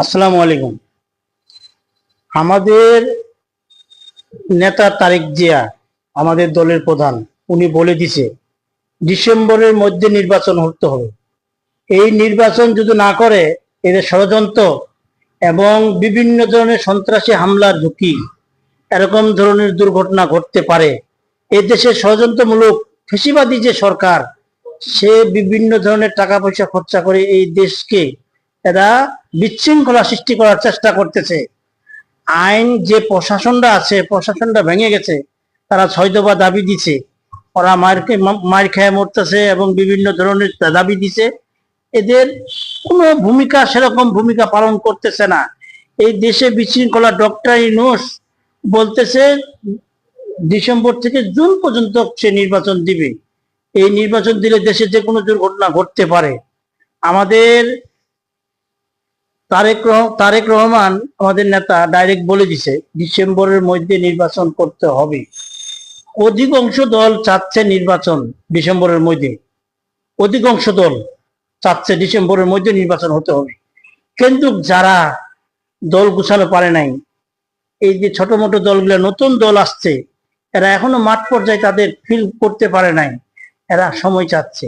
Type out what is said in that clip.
আসসালামু আলাইকুম। আমাদের নেতা তারেক জিয়া, আমাদের দলের প্রধান, উনি বলে দিছে, ডিসেম্বরের মধ্যে নির্বাচন হতে হবে। এই নির্বাচন যদি না করে, এদের ষড়যন্ত্র এবং বিভিন্ন ধরনের সন্ত্রাসী হামলার ঝুঁকি, এরকম ধরনের দুর্ঘটনা ঘটতে পারে। এই দেশের ষড়যন্ত্রমূলক, ফেসিবাদী যে সরকার, সে বিভিন্ন ধরনের টাকা পয়সা খরচা করে এই দেশকে এরা বিশৃঙ্খলা সৃষ্টি করার চেষ্টা করতেছে। আইন যে প্রশাসনটা আছে, প্রশাসনটা ভেঙে গেছে, তারা ছয় দফা দাবি দিছে। ওরা মারকে মার খেয়ে মরতেছে এবং বিভিন্ন ধরনের দাবি দিছে। এদের কোনো ভূমিকা, সেরকম ভূমিকা পালন করতেছে না। এই দেশে বিশৃঙ্খলা ডক্টর ইনুস বলতেছে, ডিসেম্বর থেকে জুন পর্যন্ত সে নির্বাচন দিবে। এই নির্বাচন দিলে দেশে যে কোনো দুর্ঘটনা ঘটতে পারে। আমাদের তারেক তারেক রহমান আমাদের নেতা ডাইরেক্ট বলে দিছে, ডিসেম্বরের মধ্যে নির্বাচন করতে হবে। অধিকাংশ দল চাচ্ছে নির্বাচন ডিসেম্বরের মধ্যে। অধিকাংশ দল চাচ্ছে ডিসেম্বরের মধ্যে নির্বাচন হতে হবে। কিন্তু যারা দল গুছানো পারে নাই, এই যে ছোট মোটো দলগুলো, নতুন দল আসছে, এরা এখনও মাঠ পর্যায়ে তাদের ফিল করতে পারে নাই। এরা সময় চাচ্ছে।